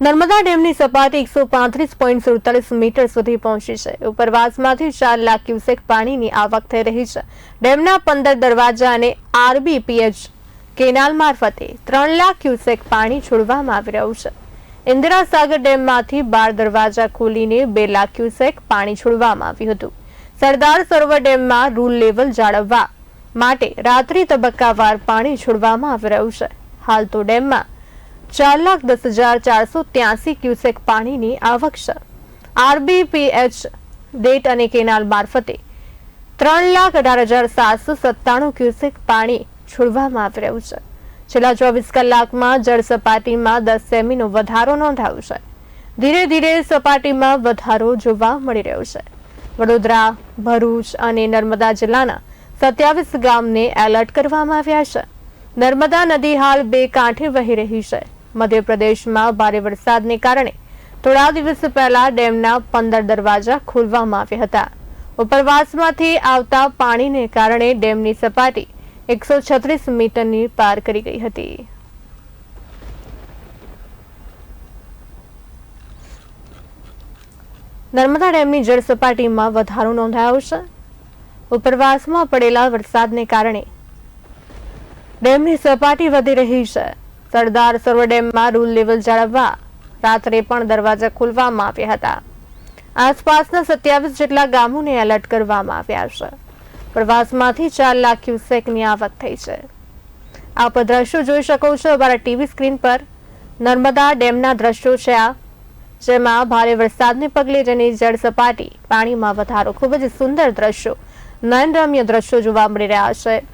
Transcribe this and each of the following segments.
નર્મદા ડેમની સપાટી એકસો પાંત્રીસ પોઈન્ટ સુડતાલીસ મીટર સુધી પહોંચી છે. ઉપરવાસમાંથી ચાર લાખ ક્યુસેક પાણીની આવક થઈ રહી છે. ડેમના પંદર દરવાજા અને આરબીપીએચ કેનાલ મારફતે ત્રણ લાખ ક્યુસેક પાણી છોડવામાં આવી રહ્યું છે. ઇન્દિરા સાગર ડેમમાંથી બાર દરવાજા ખોલીને બે લાખ ક્યુસેક પાણી છોડવામાં આવ્યું હતું. સરદાર સરોવર ડેમમાં રૂલ લેવલ જાળવવા માટે રાત્રિ તબક્કાવાર પાણી છોડવામાં આવી રહ્યું છે. હાલ તો ડેમમાં ચાર લાખ દસ હજાર ચારસો ત્યાસી ક્યુસેક પાણીની આવક છે. આરબીપીએચ ડેટ અને કેનાલ મારફતે ત્રણ લાખ અઢાર હજાર સાતસો સત્તાણું ક્યુસેક પાણી છોડવામાં આવી રહ્યું છે. છેલ્લા ચોવીસ કલાકમાં જળ સપાટીમાં દસ સેમીનો વધારો નોંધાયો છે. ધીરે ધીરે સપાટીમાં વધારો જોવા મળી રહ્યો છે. વડોદરા, ભરૂચ અને નર્મદા જિલ્લાના સત્યાવીસ ગામને એલર્ટ કરવામાં આવ્યા છે. નર્મદા નદી હાલ બે કાંઠે વહી રહી છે. મધ્યપ્રદેશમાં ભારે વરસાદને કારણે થોડા દિવસ પહેલા ડેમના પંદર દરવાજા ખોલવામાં આવ્યા હતા. ઉપરવાસમાંથી આવતા પાણીને કારણે ડેમની સપાટી એકસો છત્રીસ મીટરની પાર કરી ગઈ હતી. નર્મદા ડેમની જળ સપાટીમાં વધારો નોંધાયો છે. ઉપરવાસમાં પડેલા વરસાદને કારણે ડેમની સપાટી વધી રહી છે. સરદાર સરોવર ડેમમાં રૂલ લેવલ જાળવવા રાત્રે પણ દરવાજા ખોલવામાં આવ્યા હતા. આસપાસના સત્યાવીસ જેટલા ગામોને એલર્ટ કરવામાં આવ્યા છે. પ્રવાસમાંથી ચાર લાખ ક્યુસેકની આવક થઈ છે. આપ દ્રશ્યો જોઈ શકો છો અમારા ટીવી સ્ક્રીન પર. નર્મદા ડેમના દ્રશ્યો છે આ, જેમાં ભારે વરસાદને પગલે જેની જળ સપાટી પાણીમાં વધારો, ખૂબ જ સુંદર દ્રશ્યો, નયનરમ્ય દ્રશ્યો જોવા મળી રહ્યા છે.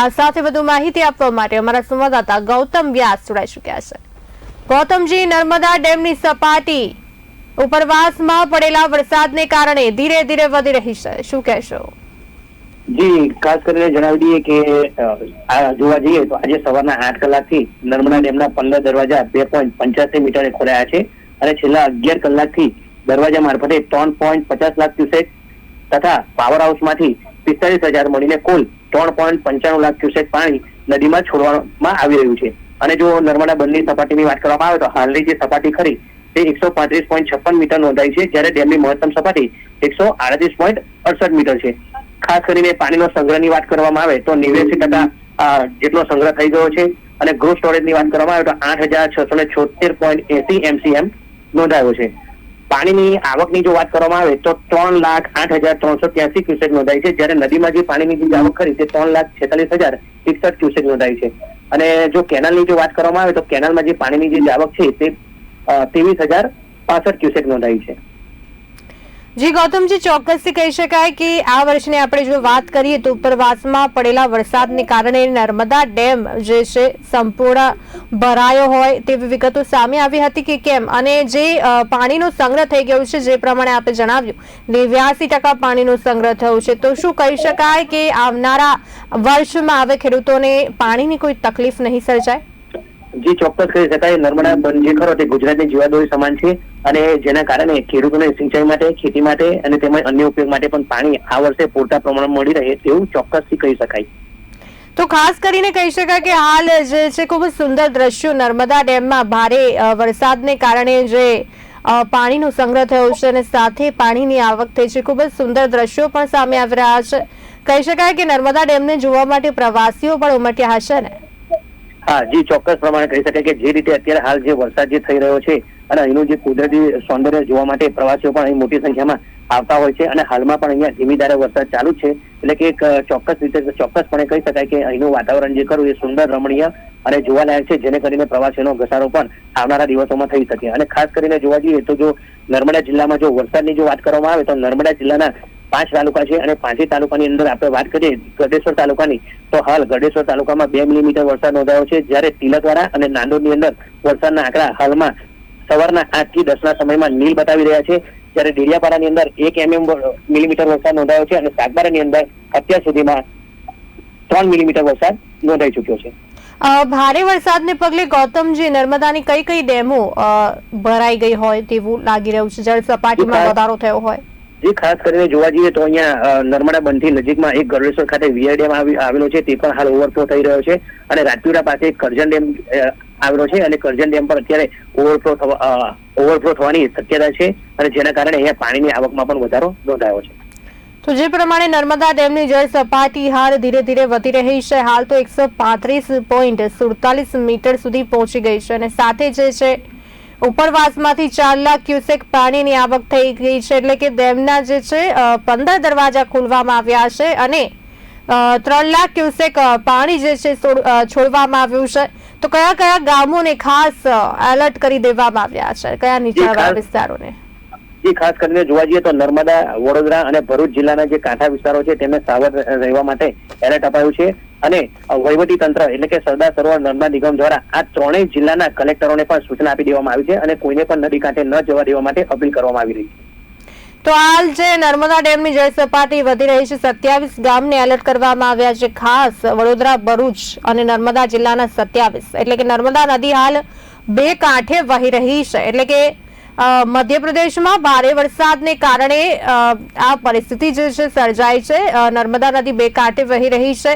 આ સાથે વધુ માહિતી આપવા માટે અમારા સંવાદદાતા ગૌતમ વ્યાસ જોડાઈ ચુક્યા છે. ગૌતમજી, નર્મદા ડેમની સપાટી ઉપરવાસમાં પડેલા વરસાદને કારણે ધીરે ધીરે વધી રહી છે. શું કહેશો? જી, ખાસ કરીને જણાવી દઈએ કે આ જોવા જઈએ તો આજે સવારના આઠ કલાકથી નર્મદા ડેમના પંદર દરવાજા બે પોઈન્ટ પંચ્યાસી મીટરે ખોલાયા છે અને છેલ્લા અગિયાર કલાકથી દરવાજા મારફતે ત્રણ પોઈન્ટ પચાસ લાખ ક્યુસેક તથા પાવર હાઉસમાંથી પિસ્તાલીસ હજાર મળીને કુલ ત્રણ પોઈન્ટ પંચાણું લાખ ક્યુસેક પાણી નદીમાં છોડવામાં આવી રહ્યું છે. અને જો નર્મદા બંધની સપાટીની વાત કરવામાં આવે તો હાલની જે સપાટી ખરી, તે એકસો પાંત્રીસ પોઈન્ટ છપ્પન મીટર નોંધાઈ છે, જ્યારે ડેમની મહત્તમ સપાટી એકસો આડત્રીસ પોઈન્ટ અડસઠ મીટર છે. ખાસ કરીને પાણીનો સંગ્રહની વાત કરવામાં આવે તો નેવ્યાસી ટકા જેટલો સંગ્રહ થઈ ગયો છે. અને ગ્રો સ્ટોરેજની વાત કરવામાં આવે તો આઠ હજાર છસો ને છોતેર પોઈન્ટ એસી એમસીએમ નોંધાયો છે. પાણીની આવકની જો વાત કરવામાં આવે તો ત્રણ લાખ આઠ હજાર ત્રણસો ત્યાસી ક્યુસેક નોંધાઈ છે. જ્યારે નદીમાં જે પાણીની જે આવક ખરી તે ત્રણ લાખ છેતાલીસ હજાર એકસઠ ક્યુસેક નોંધાઈ છે. અને જો કેનાલની જો વાત કરવામાં આવે તો કેનાલમાં જે પાણીની જે આવક છે, તે ત્રેવીસ હજાર પાસઠ ક્યુસેક નોંધાઈ છે. જી, ગૌતમજી, ચોક્કસથી કહી શકાય કે આ વર્ષની આપણે જો વાત કરીએ તો ઉપરવાસમાં પડેલા વરસાદને કારણે નર્મદા ડેમ જે છે સંપૂર્ણ ભરાયો હોય તેવી વિગતો સામે આવી હતી કે કેમ? અને જે પાણીનો સંગ્રહ થઈ ગયો છે જે પ્રમાણે આપે જણાવ્યું, નેવ્યાસી ટકા પાણીનો સંગ્રહ થયો છે. તો શું કહી શકાય કે આવનારા વર્ષમાં હવે ખેડૂતોને પાણીની કોઈ તકલીફ નહીં સર્જાય? જી, ચોક્કસ કહી શકાય. નર્મદા બંધ જે ખરો તે ગુજરાતની જીવાદોરી સમાન છે. અને જેના કારણે ખેડૂતોને સિંચાઈ માટે ખેતી માટે અને તેમજ અન્ય ઉપયોગ માટે પણ પાણી આ વર્ષે પૂરતા પ્રમાણમાં મળી રહે તેવું ચોક્કસથી કહી શકાય. તો ખાસ કરીને કહી શકાય કે હાલ જે છે ખૂબ જ સુંદર દ્રશ્યો નર્મદા ડેમમાં ભારે વરસાદને કારણે જે પાણીનો સંગ્રહ થયો છે અને સાથે પાણીની આવક થઈ છે. ખૂબ જ સુંદર દ્રશ્યો પણ સામે આવી રહ્યા છે. કહી શકાય કે નર્મદા ડેમને જોવા માટે પ્રવાસીઓ પણ ઉમટ્યા હશે ને? હા જી ચોક્કસ પ્રમાણે કહી શકાય કે જે રીતે અત્યારે હાલ જે વરસાદ જે થઈ રહ્યો છે અને અહીંનું જે કુદરતી સૌંદર્ય જોવા માટે પ્રવાસીઓ પણ અહીં મોટી સંખ્યામાં આવતા હોય છે અને હાલમાં પણ અહીંયા ધીમી ધારે વરસાદ ચાલુ છે. એટલે કે એક ચોક્કસ રીતે, ચોક્કસપણે કહી શકાય કે અહીંનું વાતાવરણ જે ખરું એ સુંદર, રમણીય અને જોવાલાયક છે, જેને કરીને પ્રવાસીઓનો ઘસારો પણ આવનારા દિવસોમાં થઈ શકે. અને ખાસ કરીને જોવા જઈએ તો જો નર્મદા જિલ્લામાં જો વરસાદની જો વાત કરવામાં આવે તો નર્મદા જિલ્લાના પાંચ તાલુકા છે અને પાંચે તાલુકાની અંદર આપણે વાત કરીએ ગઢેશ્વર તાલુકાની, તો હાલ ગઢેશ્વર તાલુકામાં બે મિલીમીટર વરસાદ નોંધાયો છે. જ્યારે તિલકવાડા અને નાંદોદની અંદર વરસાદના આંકડા હાલમાં સવારના આઠથી દસ ના સમયમાં નીલ બતાવી રહ્યા છે. જ્યારે ડેડિયાપાડાની અંદર એક એમએમ મિલીમીટર વરસાદ નોંધાયો છે અને સાગબારાની અંદર અત્યાર સુધીમાં ત્રણ મિલીમીટર વરસાદ નોંધાઈ ચુક્યો છે. ભારે વરસાદને પગલે ગૌતમજી નર્મદાની કઈ કઈ ડેમો ભરાઈ ગઈ હોય તેવું લાગી રહ્યું છે? જળ સપાટીમાં વધારો થયો હોય. જે ખાસ કરીને જોવા જઈએ તો અહીંયા નર્મદા બંધથી નજીકમાં એક ગરડેશ્વર ખાતે વીઆર ડેમ આવી- આવેલો છે. તે પણ હાલ ઓવરફ્લો થઈ રહ્યો છે. અને રાજપીપળા પાસે કરજણ ડેમ આવેલો છે અને કરજણ ડેમ પર અત્યારે ઓવરફ્લો થવા ઓવરફ્લો થવાની શક્યતા છે અને જેના કારણે અહીંયા પાણીની આવકમાં પણ વધારો નોંધાયો છે. તો જે પ્રમાણે નર્મદા ડેમની જળ સપાટી હાલ ધીરે ધીરે વધી રહી છે. હાલ તો એકસો પાંત્રીસ પોઈન્ટ સુડતાલીસ મીટર સુધી પહોંચી ગઈ છે અને સાથે જે છે, ઉપરવાસમાંથી ચાર લાખ ક્યુસેક પાણીની આવક થઈ ગઈ છે. એટલે કે ડેમના જે છે પંદર દરવાજા ખોલવામાં આવ્યા છે અને ત્રણ લાખ ક્યુસેક પાણી જે છે છોડવામાં આવ્યું છે. તો કયા કયા ગામોને ખાસ એલર્ટ કરી દેવામાં આવ્યા છે? કયા નીચાણવાળા વિસ્તારોને? જે ખાસ કરીને જોવા જઈએ તો નર્મદા વડોદરા અને ભરૂચ જિલ્લાના જે કાંઠા વિસ્તારો છે તેમને સાવધ રહેવા માટે એલર્ટ અપાયું છે. અને વહીવટી તંત્ર એટલે કે સરદાર સરોવર નર્મદા નિગમ દ્વારા આ ત્રણેય જિલ્લાના કલેક્ટરોને પણ સૂચના આપી દેવામાં આવી છે અને કોઈને પણ નદી કાંઠે ન જવા દેવા માટે અપીલ કરવામાં આવી રહી છે. તો હાલ જે નર્મદા ડેમની જળ સપાટી વધી રહી છે, સત્યાવીસ ગામને એલર્ટ કરવામાં આવ્યા છે. ખાસ વડોદરા, ભરૂચ અને નર્મદા જિલ્લાના સત્યાવીસ. એટલે કે નર્મદા નદી હાલ બે કાંઠે વહી રહી છે. એટલે કે મધ્યપ્રદેશમાં ભારે વરસાદને કારણે આ પરિસ્થિતિ જે છે સર્જાઈ છે. નર્મદા નદી બે કાંઠે વહી રહી છે.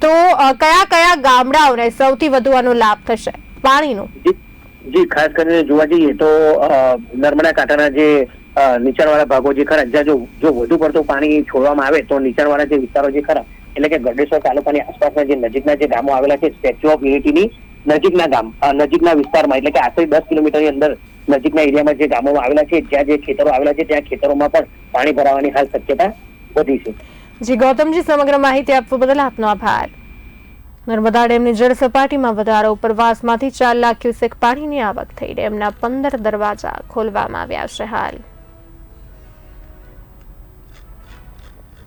તો કયા કયા ગામડાઓને સૌથી વધુ આનો લાભ થશે? પાણીનો. જી ખાસ કરીને જોવા જઈએ તો નર્મદા કાંઠાના જે નીચાણવાળા ભાગો જે ખરા, જ્યાં જો જો વધુ પડતું પાણી છોડવામાં આવે, તો નીચાણવાળા જે વિસ્તારો જે ખરા, એટલે કે ગઢેશ્વર તાલુકાની આસપાસના જે નજીકના જે ગામો આવેલા છે, સ્ટેચ્યુ ઓફ યુનિટીની નજીકના ગામ નજીકના વિસ્તારમાં, એટલે કે આશરે દસ કિલોમીટરની અંદર નજીકના એરિયામાં જે ગામોમાં આવેલા છે, જ્યાં જે ખેતરો આવેલા છે, ત્યાં ખેતરોમાં પણ પાણી ભરાવાની હાલ શક્યતા વધી છે. જી, ગૌતમજી, સમગ્ર માહિતી આપવા બદલ આપનો આભાર. નર્મદા ડેમની જળ સપાટીમાં વધારો ઉપરવાસમાંથી ચાર લાખ ક્યુસેક પાણીની આવક થઈ, ડેમના પંદર દરવાજા ખોલવામાં આવ્યા છે હાલ.